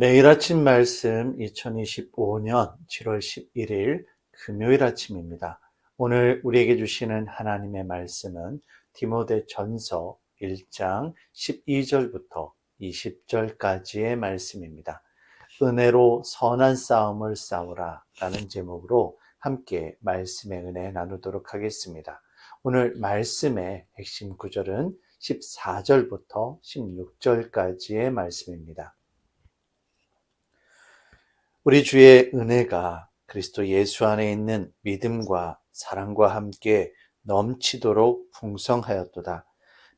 매일 아침 말씀 2025년 7월 11일 금요일 아침입니다. 오늘 우리에게 주시는 하나님의 말씀은 디모데 전서 1장 12절부터 20절까지의 말씀입니다. 은혜로 선한 싸움을 싸우라 라는 제목으로 함께 말씀의 은혜 나누도록 하겠습니다. 오늘 말씀의 핵심 구절은 14절부터 16절까지의 말씀입니다. 우리 주의 은혜가 그리스도 예수 안에 있는 믿음과 사랑과 함께 넘치도록 풍성하였도다.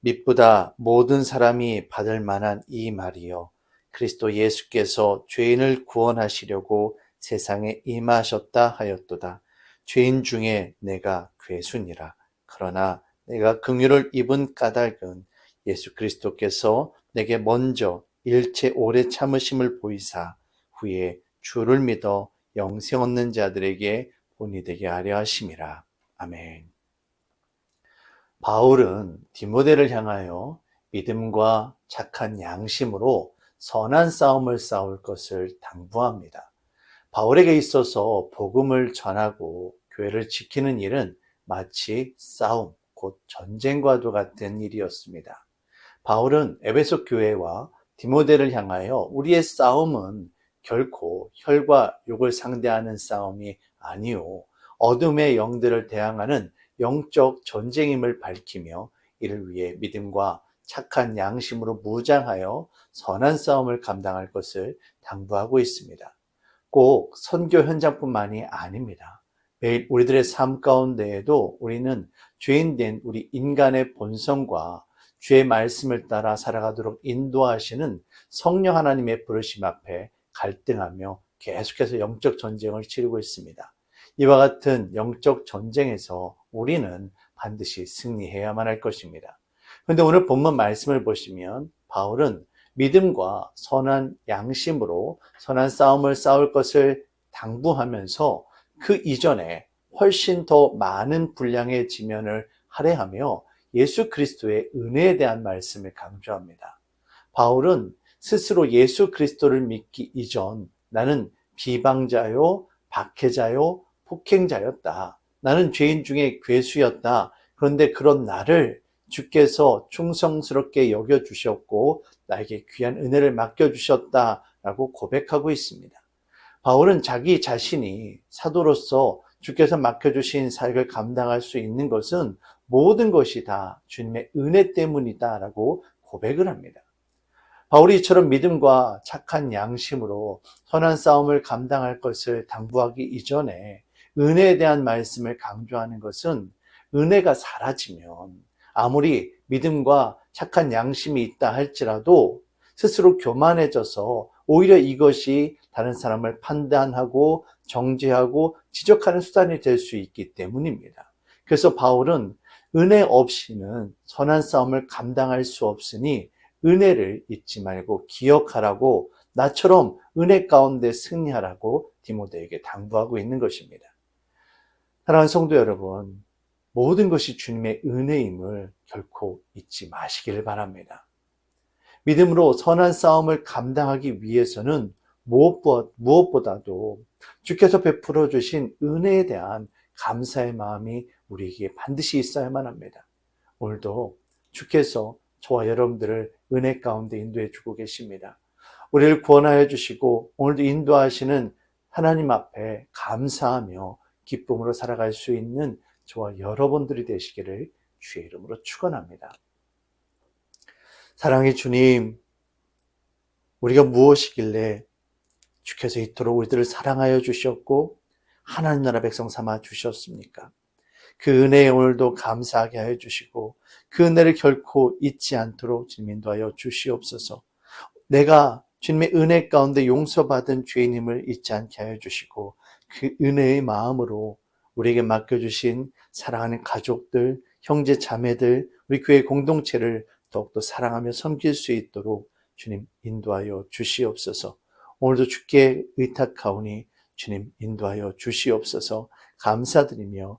믿보다 모든 사람이 받을 만한 이 말이요. 그리스도 예수께서 죄인을 구원하시려고 세상에 임하셨다 하였도다. 죄인 중에 내가 괴순이라. 그러나 내가 긍휼을 입은 까닭은 예수 그리스도께서 내게 먼저 일체 오래 참으심을 보이사 후에 주를 믿어 영생 얻는 자들에게 본이 되게 하려 하심이라. 아멘. 바울은 디모데를 향하여 믿음과 착한 양심으로 선한 싸움을 싸울 것을 당부합니다. 바울에게 있어서 복음을 전하고 교회를 지키는 일은 마치 싸움, 곧 전쟁과도 같은 일이었습니다. 바울은 에베소 교회와 디모데를 향하여 우리의 싸움은 결코 혈과 육을 상대하는 싸움이 아니요 어둠의 영들을 대항하는 영적 전쟁임을 밝히며 이를 위해 믿음과 착한 양심으로 무장하여 선한 싸움을 감당할 것을 당부하고 있습니다. 꼭 선교 현장뿐만이 아닙니다. 매일 우리들의 삶 가운데에도 우리는 죄인 된 우리 인간의 본성과 주의 말씀을 따라 살아가도록 인도하시는 성령 하나님의 부르심 앞에 갈등하며 계속해서 영적 전쟁을 치르고 있습니다. 이와 같은 영적 전쟁에서 우리는 반드시 승리해야만 할 것입니다. 그런데 오늘 본문 말씀을 보시면 바울은 믿음과 선한 양심으로 선한 싸움을 싸울 것을 당부하면서 그 이전에 훨씬 더 많은 분량의 지면을 할애하며 예수 그리스도의 은혜에 대한 말씀을 강조합니다. 바울은 스스로 예수 그리스도를 믿기 이전 나는 비방자요, 박해자요, 폭행자였다. 나는 죄인 중에 괴수였다. 그런데 그런 나를 주께서 충성스럽게 여겨주셨고 나에게 귀한 은혜를 맡겨주셨다라고 고백하고 있습니다. 바울은 자기 자신이 사도로서 주께서 맡겨주신 사역을 감당할 수 있는 것은 모든 것이 다 주님의 은혜 때문이다라고 고백을 합니다. 바울이 이처럼 믿음과 착한 양심으로 선한 싸움을 감당할 것을 당부하기 이전에 은혜에 대한 말씀을 강조하는 것은 은혜가 사라지면 아무리 믿음과 착한 양심이 있다 할지라도 스스로 교만해져서 오히려 이것이 다른 사람을 판단하고 정죄하고 지적하는 수단이 될 수 있기 때문입니다. 그래서 바울은 은혜 없이는 선한 싸움을 감당할 수 없으니 은혜를 잊지 말고 기억하라고 나처럼 은혜 가운데 승리하라고 디모데에게 당부하고 있는 것입니다. 사랑하는 성도 여러분, 모든 것이 주님의 은혜임을 결코 잊지 마시기를 바랍니다. 믿음으로 선한 싸움을 감당하기 위해서는 무엇보다도 주께서 베풀어 주신 은혜에 대한 감사의 마음이 우리에게 반드시 있어야만 합니다. 오늘도 주께서 저와 여러분들을 은혜 가운데 인도해 주고 계십니다. 우리를 구원하여 주시고 오늘도 인도하시는 하나님 앞에 감사하며 기쁨으로 살아갈 수 있는 저와 여러분들이 되시기를 주의 이름으로 축원합니다. 사랑의 주님, 우리가 무엇이길래 주께서 이토록 우리들을 사랑하여 주셨고 하나님 나라 백성 삼아 주셨습니까? 그 은혜에 오늘도 감사하게 하여 주시고 그 은혜를 결코 잊지 않도록 주님 인도하여 주시옵소서. 내가 주님의 은혜 가운데 용서받은 죄인임을 잊지 않게 하여 주시고 그 은혜의 마음으로 우리에게 맡겨주신 사랑하는 가족들, 형제, 자매들, 우리 교회 공동체를 더욱더 사랑하며 섬길 수 있도록 주님 인도하여 주시옵소서. 오늘도 주께 의탁하오니 주님 인도하여 주시옵소서 감사드리며